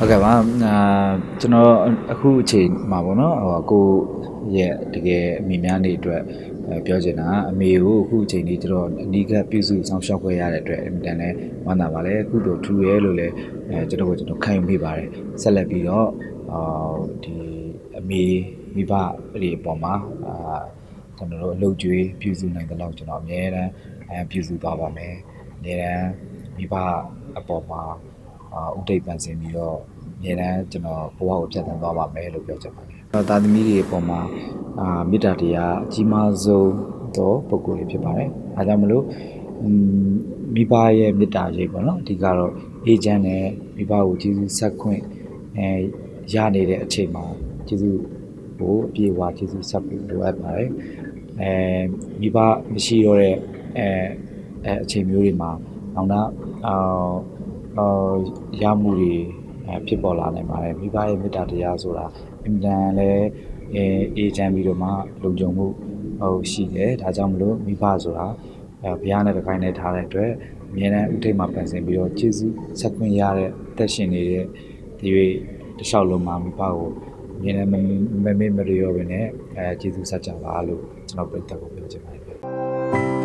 ဟုတ်ကဲ့ပါအာကျွန်တော်အခုအချိန်မှာပေါ့နော်ဟိုကိုရဲ့တကယ်အမိများနေအတွက်အဲပြောချင်တာအမေကိုအခုအချိန်လေးကျွန်တော်အနီးကပ်ပြုစုဆောင်ရှောက်ခွင့်ရတဲ့အတွက်အင်မတန်လည်းဝမ်းသာပါတယ်အခုတို့ထူရဲလို့လည်းအဲကျွန်တော်ကိုကျွန်တော်ခံယူမိပါတယ်ဆက်လက်ပြီးတော့အာဒီအမေမိဘတွေအပေါ်မှာအာကျွန်တော်တို့အလုပ်ကျွေးပြုစုနိုင်တဲ့လောက်ကျွန်တော်အများတန်းအဲပြုစုသွားပါမယ်အများတန်းမိဘအပေါ်မှာအာ ဥဒိတ်ပန်ဆင်ပြီးတော့အများတန်းကျွန်တော်ဘဝကိုဖြတ်သန်းသွားပါမယ်လို့ပြောချင်ပါတယ်။သားသမီးတွေအပေါ်မှာအာမေတ္တာတရားအကြီးမားဆုံးသောပုဂ္ဂိုလ်တွေဖြစ်ပါတယ်။ဒါကြောင့်မလို့อืมမိဘရဲ့မေတ္တာရိပ်ပေါ့နော်အဓိကတော့အေဂျင့်နဲ့မိဘကိုကျေးဇူးဆက်ခွင့်အဲရနေတဲ့အချိန်မှာကျေးဇူးကိုအပြည့်အဝကျေးဇူးဆက်ဖို့လိုအပ်ပါတယ်။အဲမိဘမရှိတော့တဲ့အဲအဲအချိန်မျိုးတွေမှာနောက်တော့အာအာ ရမှုတွေအဲဖြစ်ပေါ်လာနိုင်ပါတယ်မိဘရဲ့မေတ္တာတရားဆိုတာအင်မတန်လည်းအဲအေးချမ်းပြီးတော့မှလုံခြုံမှုဟိုရှိတယ်ဒါကြောင့်မလို့မိဘဆိုတာအဲဘုရားနဲ့တကိုင်းနဲ့ထားတဲ့အတွက်အမြဲတမ်းဥထိတ်မှာပန်ဆင်ပြီးတော့ကျေးဇူးဆက်ခွင့်ရတဲ့သက်ရှင်နေတဲ့ဒီ၍တလျှောက်လုံးမှာမိဘကိုအမြဲတမ်းမမမေ့မရရောပဲနဲ့အဲကျေးဇူးဆက်ကြပါလို့ကျွန်တော်ပြတ်တက်ကိုပြောချင်ပါတယ်